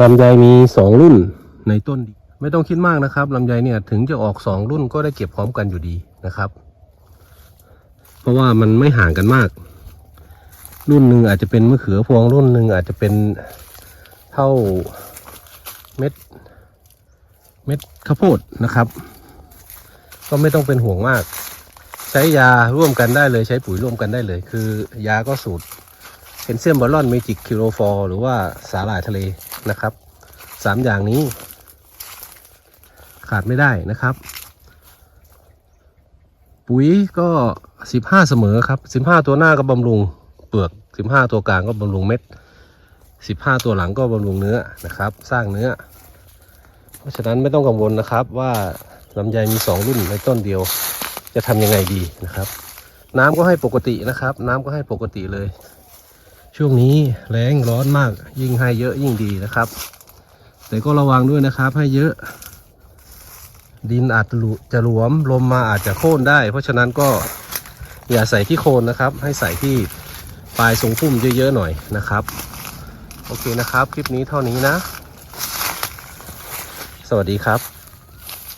ลำไยมีสองรุ่นในต้น ไม่ต้องคิดมากนะครับลำไยเนี่ยถึงจะออกสองรุ่นก็ได้เก็บพร้อมกันอยู่ดีนะครับ เพราะว่ามันไม่ห่างกันมาก รุ่นหนึ่งอาจจะเป็นมะเขือพวงรุ่นหนึ่งอาจจะเป็นเท่าเม็ด เม็ดข้าวโพดนะครับ ก็ไม่ต้องเป็นห่วงมาก ใช้ยาร่วมกันได้เลยใช้ปุ๋ยร่วมกันได้เลย คือยาก็สูตร เคนเซียมบอลอนเมจิกคิโรฟอร์หรือว่าสาหร่ายทะเลนะครับสามอย่างนี้ ขาดไม่ได้นะครับ ปุ๋ยก็สิบห้าเสมอครับสิบห้าตัวหน้าก็บำรุงเปลือกสิบห้าตัวกลางก็บำรุงเม็ดสิบห้าตัวหลังก็บำรุงเนื้อนะครับ สร้างเนื้อ เพราะฉะนั้นไม่ต้องกังวลนะครับว่าลำไยมีสองรุ่นในต้นเดียว จะทำยังไงดีนะครับ น้ำก็ให้ปกตินะครับ น้ำก็ให้ปกติเลย ช่วงนี้แรงร้อนมาก ยิ่งให้เยอะยิ่งดีนะครับ แต่ก็ระวังด้วยนะครับ ให้เยอะ ดินอาจจะหลุจะหลวมลมมาอาจจะโค่นได้ เพราะฉะนั้นก็อย่าใส่ที่โคนนะครับ ให้ใส่ที่ปลายทรงพุ่มเยอะๆหน่อยนะครับ โอเคนะครับ คลิปนี้เท่านี้นะ สวัสดีครับ